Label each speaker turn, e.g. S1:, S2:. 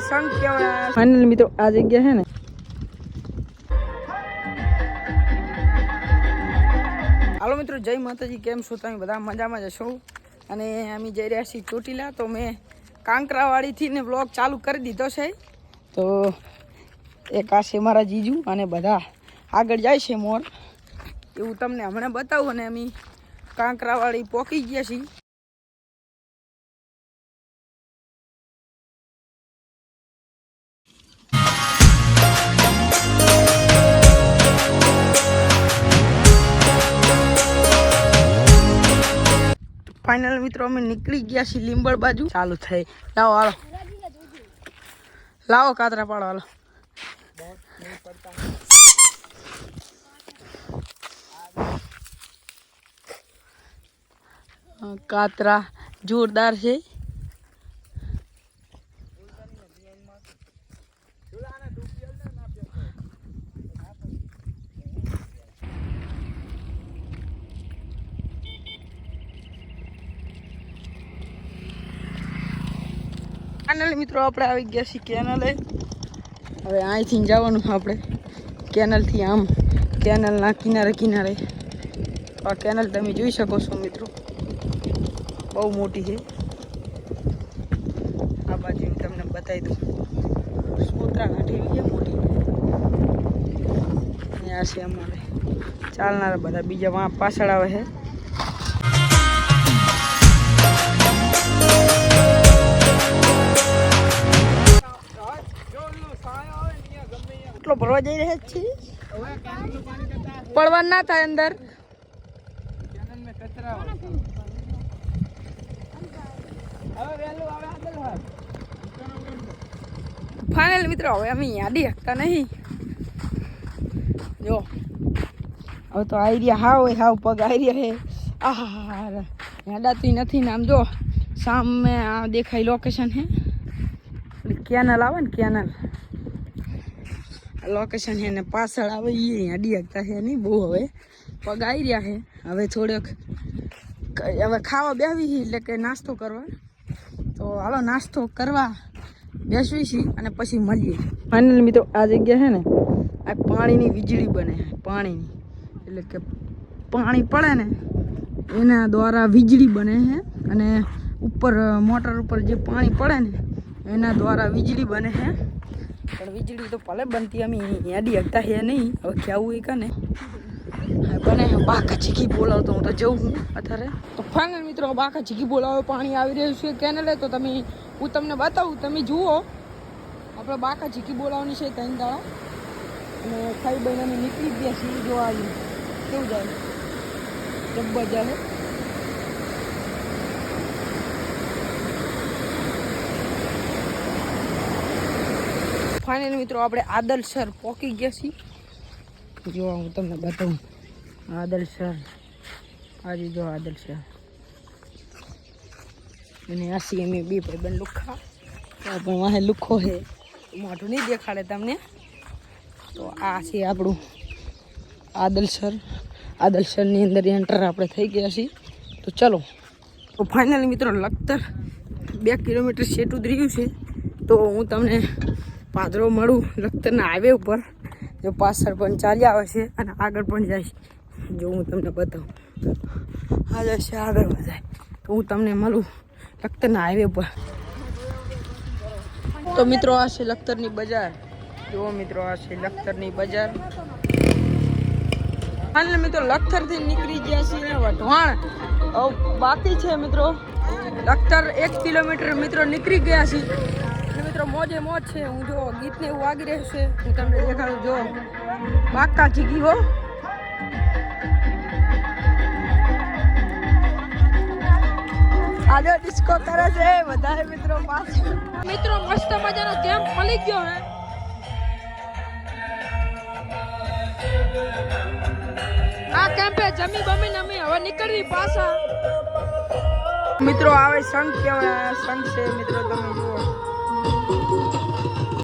S1: સંઘ કહેવાય ફાઇનલ મિત્રો, આ જગ્યા છે ને. હાલો મિત્રો, જય માતાજી, કેમ છો તમે? બધા મજામાં જશો અને અમે જઈ રહ્યા છીએ ચોટીલા, તો મેં કાંકરાવાડીથી ને બ્લોગ ચાલુ કરી દીધો છે. તો એક આ છે મારા જીજુ અને બધા આગળ જાય છે મોર. એવું તમને હમણાં બતાવું અને અમે કાંકરાવાળી પોકી ગયા છીએ. ફાઇનલ મિત્રો, અમે નીકળી ગયા છીએ લીંબળ બાજુ. ચાલુ થઈ. લાવો, હાલો. લાવો, કાતરા પાડો, હાલો. કાતરા જોરદાર છે. ફાઇનલ મિત્રો આપણે આવી ગયા છીએ કેનલે હવે અહીંથી જવાનું આપણે કેનલથી આમ. કેનલના કિનારે કિનારે. આ કેનલ તમે જોઈ શકો છો મિત્રો. બહુ મોટી છે. આ બાજુ હું તમને બતાવી દઉં. સોત્રા કાંઠી છે મોટી. આ છે અમારે. ચાલનારા બધા. બીજા પાછળ આવે છે. એટલો ભરવા જઈ રહ્યા છીએ? પડવા ના થાય અંદર. ફાઇનલ મિત્રો, હવે અમે યાદી શકતા નહીં. જો. હવે તો આઈડિયા હાવ હાવ પગ આઈડિયા હે આહા યાદાતી નથી ને આમ જો, સામે આ દેખાય લોકેશન હે કેનલ આવે ને કેનલ. લોકેશન છે ને પાછળ આવે એ અડી ડિયકતા છે નહીં, બહુ હવે પગ આવી રહ્યા છે. હવે થોડોક હવે ખાવા બેસવી એટલે કે નાસ્તો કરવા. તો હાલો નાસ્તો કરવા બેસવી છીએ અને પછી મળીએ. ફાઇનલ મિત્રો, આ જગ્યા છે ને, આ પાણીની વીજળી બને પાણીની. એટલે કે પાણી પડે ને, એના દ્વારા વીજળી બને છે અને ઉપર, મોટર ઉપર જે પાણી પડે ને, એના દ્વારા વીજળી બને છે. પણ વીજળી તો ભલે બનતી, અમે યાદી હકતા હે નહીં. હવે કેવું એ કને? બને બાકા ચીકી બોલાવતો, હું તો જઉં હું અત્યારે. તો ફાઇનલ મિત્રો બાકા ચીકી બોલાવે પાણી આવી રહ્યું છે કેનેલે, તો તમે, હું તમને બતાવું, તમે જુઓ. આપણે બાકા ચીકી બોલાવવાની છે ત્રણ દાડા. અને ખાઈ બહીને નીકળી ગયા છીએ જોવા. આવી કેવું જાય? જબ્બર જાય ફાઇનલ મિત્રો આપણે આદલ સર પહોંચી ગયા છીએ. જો હું તમને બતાવું. આદલસર આજે જો આદલસર અને આસી અમે બે ભાઈબંધ લુખા તો પણ વાહે લુખો છે. મોઢું નહીં દેખાડે તમને. તો આ છે આપણું આદલસર આદલસરની અંદર એન્ટર આપણે થઈ ગયા છીએ. તો ચલો. તો ફાઇનલ મિત્રો લગતર બે કિલોમીટર સેટ ઉતરી ગયું છે. તો હું તમને પાદરો મળું, લખતરના હાઈવે ઉપર. જો પાછળ પણ ચાલી આવે છે અને આગળ પણ જાય છે. જો હું તમને બતાવું. આ જશે છે આગળ વધાય તો હું તમને મળું લખતરના હાઈવે ઉપર. તો મિત્રો, આ છે લખતરની બજાર. જુઓ મિત્રો, આ છે લખતરની બજાર. હાલ મિત્રો, લખતરથી નીકળી ગયા છીએ વઢવાણ બાકી છે મિત્રો, લખતર એક કિલોમીટર મિત્રો નીકળી ગયા અને મિત્રો મોજે મોજ છે. હું જો ગીતને એવું વાગી રહ્યું છે. હું તમને દેખાડું જો. બાકા જીગી હો. આજે ડિસ્કો કરે છે વધારે મિત્રો પાછળ મિત્રો મસ્ત મજાનો કેમ્પ મળી ગયો હે. આ કેમ્પે જમી બમી નમી હવે નીકળવી પાછા. મિત્રો આવે સંઘ કહેવાય સંઘ છે મિત્રો તમે જુઓ. Música